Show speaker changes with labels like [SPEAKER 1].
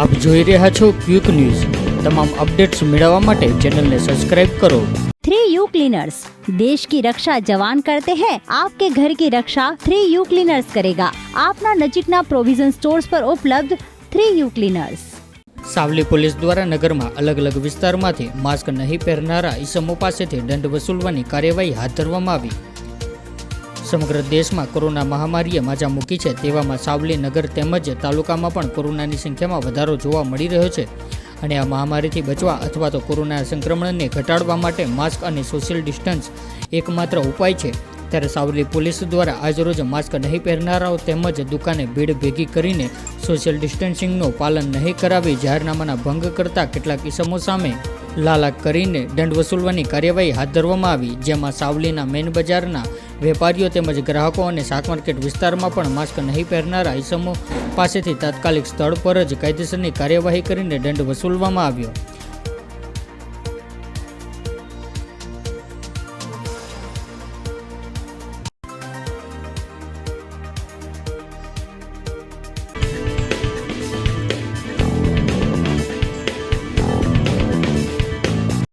[SPEAKER 1] આપ જોઈ રહ્યા છો ક્વિક ન્યૂઝ. તમામ અપડેટ્સ મેળવવા માટે ચેનલને સબસ્ક્રાઇબ કરો.
[SPEAKER 2] थ्री यू क्लीनर्स देश की रक्षा जवान करते हैं आपके ઘર કી રક્ષા થ્રી યુ ક્લીનર્સ કરેગા. આપના નજીકના પ્રોવિઝન સ્ટોર્સ પર ઉપલબ્ધ three U cleaners.
[SPEAKER 1] Savli police દ્વારા નગરમાં અલગ અલગ વિસ્તારમાંથી માસ્ક નહીં પહેરનારા ઈસમો પાસેથી દંડ વસૂલવાની કાર્યવાહી હાથ ધરવામાં આવી. સમગ્ર દેશમાં કોરોના મહામારીએ માજા મૂકી છે તેવામાં સાવલી નગર તેમજ તાલુકામાં પણ કોરોનાની સંખ્યામાં વધારો જોવા મળી રહ્યો છે. અને આ મહામારીથી બચવા અથવા તો કોરોના સંક્રમણને ઘટાડવા માટે માસ્ક અને સોશિયલ ડિસ્ટન્સ એકમાત્ર ઉપાય છે. ત્યારે સાવલી પોલીસ દ્વારા આજરોજ માસ્ક નહીં પહેરનારાઓ તેમજ દુકાને ભીડ ભેગી કરીને સોશિયલ ડિસ્ટન્સિંગનું પાલન નહીં કરાવી જાહેરનામાના ભંગ કરતા કેટલાક ઇસમો સામે લાલાક કરીને દંડ વસૂલવાની કાર્યવાહી હાથ ધરવામાં આવી, જેમાં સાવલીના મેન બજારના વેપારીઓ તેમજ ગ્રાહકો અને શાક માર્કેટ વિસ્તારમાં પણ માસ્ક નહીં પહેરનારા ઇસમો પાસેથી તાત્કાલિક સ્થળ પર જ કાયદેસરની કાર્યવાહી કરીને દંડ વસૂલવામાં આવ્યો.